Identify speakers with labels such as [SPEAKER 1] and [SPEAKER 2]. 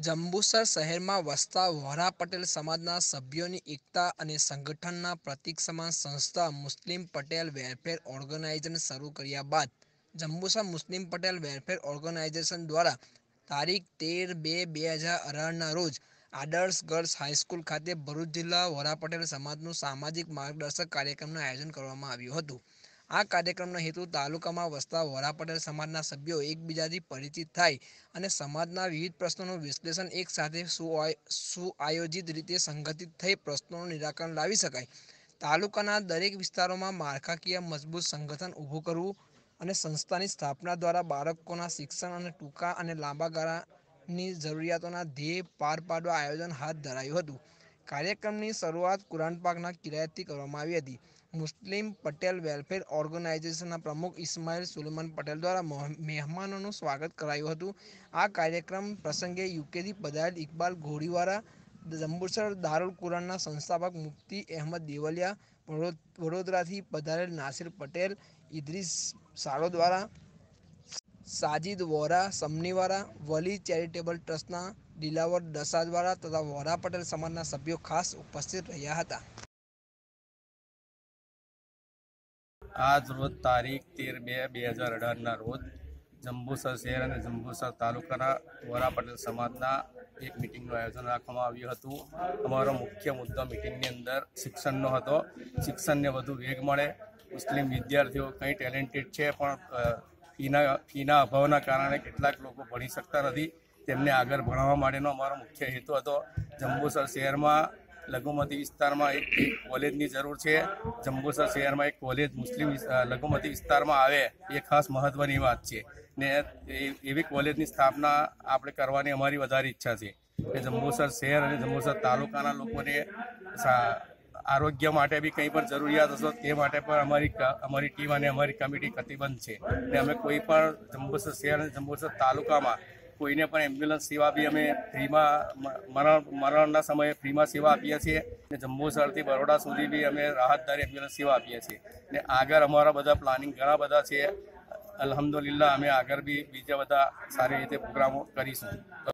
[SPEAKER 1] જંબુસર શહેરમાં વસતા વોરા પટેલ સમાજના સભ્યોની એકતા અને સંગઠનના પ્રતીક સમાન સંસ્થા મુસ્લિમ પટેલ વેલફેર ઓર્ગેનાઇઝેશન શરૂ કર્યા બાદ Jambusar Muslim Patel welfare organisation દ્વારા તારીખ તેર બે બે હજાર અઢારના રોજ આદર્શ ગર્લ્સ હાઈસ્કૂલ ખાતે ભરૂચ જિલ્લા વોરા પટેલ સમાજનું સામાજિક માર્ગદર્શક કાર્યક્રમનું આયોજન કરવામાં આવ્યું હતું. આ કાર્યક્રમનો હેતુ તાલુકામાં વસતા વોરા સમાજના સભ્યો એકબીજાથી પરિચિત થાય અને સમાજના વિવિધ પ્રશ્નોનું વિશ્લેષણ એક સાથે સુઆયોજિત રીતે સંગઠિત થઈ પ્રશ્નોનું નિરાકરણ લાવી શકાય. તાલુકાના દરેક વિસ્તારોમાં માળખાકીય મજબૂત સંગઠન ઊભું કરવું અને સંસ્થાની સ્થાપના દ્વારા બાળકોના શિક્ષણ અને ટૂંકા અને લાંબા ગાળાની જરૂરિયાતોના ધ્યેય પાર પાડવા આયોજન હાથ ધરાયું હતું. કાર્યક્રમની શરૂઆત કુરાન પાકના કિરાયતથી કરવામાં આવી હતી. મુસ્લિમ પટેલ વેલફેર ઓર્ગેનાઇઝેશનના પ્રમુખ ઇસ્માઇલ સુલેમાન પટેલ દ્વારા મહેમાનોનું સ્વાગત કરાયું હતું. આ કાર્યક્રમ પ્રસંગે યુકેથી પધારેલ ઇકબાલ ઘોડીવાળા, જંબુસર દારુલ કુરાનના સંસ્થાપક મુફ્તી અહેમદ દેવલિયા વડોદરાથી પધારેલ નાસિર પટેલ, ઇદ્રીસ સાળોદવાળા સાજિદ વોરા સમનીવાળા વલી ચેરિટેબલ ટ્રસ્ટના દિલાવર દસાદવાળા તથા વોરા પટેલ સમાજના સભ્યો ખાસ ઉપસ્થિત રહ્યા હતા.
[SPEAKER 2] આજ રોજ તારીખ તેર બે બે હજાર અઢારના રોજ જંબુસર શહેર અને જંબુસર તાલુકાના વોરા પટેલ સમાજના એક મિટિંગનું આયોજન રાખવામાં આવ્યું હતું. અમારો મુખ્ય મુદ્દો મિટિંગની અંદર શિક્ષણનો હતો. શિક્ષણને વધુ વેગ મળે. મુસ્લિમ વિદ્યાર્થીઓ કંઈ ટેલેન્ટેડ છે પણ ફીના ફીના અભાવના કારણે કેટલાક લોકો ભણી શકતા નથી. તેમને આગળ ભણાવવા માટેનો અમારો મુખ્ય હેતુ હતો. જંબુસર શહેરમાં, લઘુમતી વિસ્તારમાં એક કોલેજની જરૂર છે. જંબુસર શહેરમાં એક કોલેજ મુસ્લિમ લઘુમતી વિસ્તારમાં આવે, એ ખાસ મહત્વની વાત છે. ને એવી કોલેજની સ્થાપના આપણે કરવાની અમારી વધારે ઈચ્છા છે. કે જંબુસર શહેર અને જંબુસર તાલુકાના લોકોને આરોગ્ય માટે બી કંઈ પણ જરૂરિયાત હશો, તે માટે પણ અમારી અમારી ટીમ અને અમારી કમિટી કટિબંધ છે. ને અમે કોઈ પણ જંબુસર શહેર અને જંબુસર તાલુકામાં કોઈને પણ એમ્બ્યુલન્સ સેવા બી અમે ફ્રીમાં મરણ, મરણના સમયે ફ્રીમાં સેવા આપીએ છીએ ને જંબુસરથી બરોડા સુધી બી અમે રાહતદારી એમ્બ્યુલન્સ સેવા આપીએ છીએ. ને આગળ અમારા બધા પ્લાનિંગ ઘણા બધા છે. અલહમદુલિલ્લાહ, અમે આગળ બી બીજા બધા સારી રીતે પ્રોગ્રામો કરીશું.